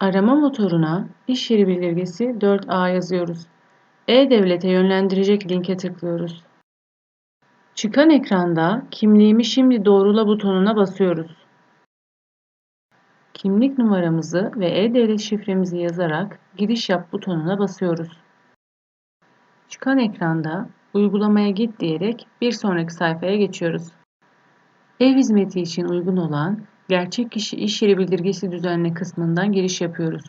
Arama motoruna iş yeri bildirgesi 4A yazıyoruz. E-Devlet'e yönlendirecek linke tıklıyoruz. Çıkan ekranda kimliğimi şimdi doğrula butonuna basıyoruz. Kimlik numaramızı ve e-devlet şifremizi yazarak giriş yap butonuna basıyoruz. Çıkan ekranda uygulamaya git diyerek bir sonraki sayfaya geçiyoruz. Ev hizmeti için uygun olan gerçek kişi iş yeri bildirgesi düzenle kısmından giriş yapıyoruz.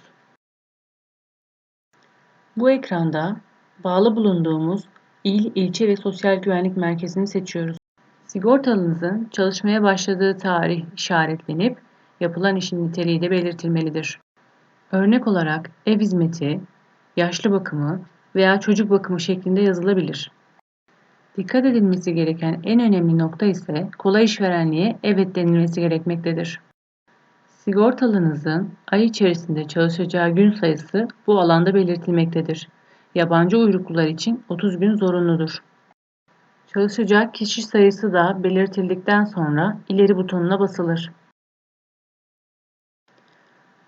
Bu ekranda bağlı bulunduğumuz il, ilçe ve sosyal güvenlik merkezini seçiyoruz. Sigortalınızın çalışmaya başladığı tarih işaretlenip yapılan işin niteliği de belirtilmelidir. Örnek olarak ev hizmeti, yaşlı bakımı veya çocuk bakımı şeklinde yazılabilir. Dikkat edilmesi gereken en önemli nokta ise kolay işverenliğe evet denilmesi gerekmektedir. Sigortalınızın ay içerisinde çalışacağı gün sayısı bu alanda belirtilmektedir. Yabancı uyruklular için 30 gün zorunludur. Çalışacak kişi sayısı da belirtildikten sonra ileri butonuna basılır.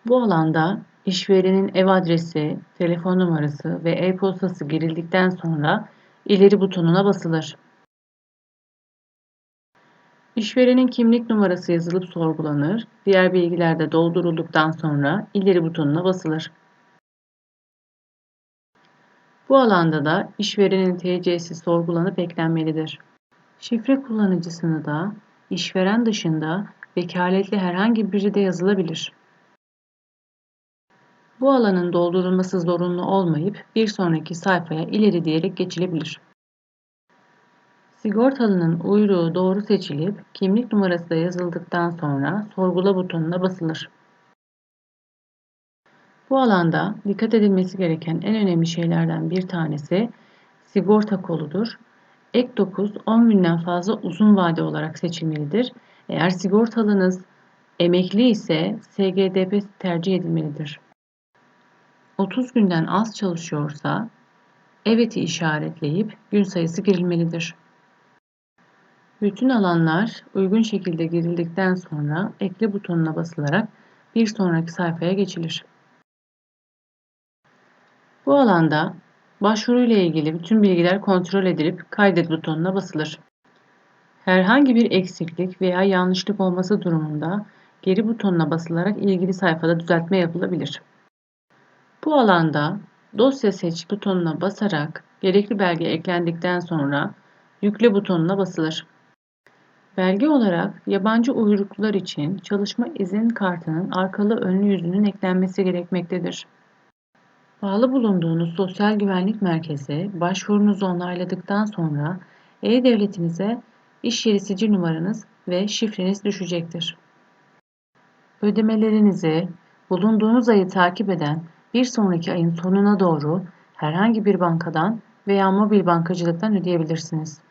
Bu alanda işverenin ev adresi, telefon numarası ve e-postası girildikten sonra ileri butonuna basılır. İşverenin kimlik numarası yazılıp sorgulanır, diğer bilgiler de doldurulduktan sonra ileri butonuna basılır. Bu alanda da işverenin TC'si sorgulanıp eklenmelidir. Şifre kullanıcısını da işveren dışında vekaletli herhangi biri de yazılabilir. Bu alanın doldurulması zorunlu olmayıp bir sonraki sayfaya ileri diyerek geçilebilir. Sigortalının uyruğu doğru seçilip kimlik numarası da yazıldıktan sonra sorgula butonuna basılır. Bu alanda dikkat edilmesi gereken en önemli şeylerden bir tanesi sigorta koludur. Ek 9 10 günden fazla uzun vade olarak seçilmelidir. Eğer sigortalınız emekli ise SGDP tercih edilmelidir. 30 günden az çalışıyorsa evet'i işaretleyip gün sayısı girilmelidir. Bütün alanlar uygun şekilde girildikten sonra ekle butonuna basılarak bir sonraki sayfaya geçilir. Bu alanda başvuru ile ilgili bütün bilgiler kontrol edilip kaydet butonuna basılır. Herhangi bir eksiklik veya yanlışlık olması durumunda geri butonuna basılarak ilgili sayfada düzeltme yapılabilir. Bu alanda dosya seç butonuna basarak gerekli belge eklendikten sonra yükle butonuna basılır. Belge olarak yabancı uyruklular için çalışma izin kartının arkalı önlü yüzünün eklenmesi gerekmektedir. Bağlı bulunduğunuz sosyal güvenlik merkezi başvurunuzu onayladıktan sonra e-devletinize iş yeri sicil numaranız ve şifreniz düşecektir. Ödemelerinizi bulunduğunuz ayı takip eden bir sonraki ayın sonuna doğru herhangi bir bankadan veya mobil bankacılıktan ödeyebilirsiniz.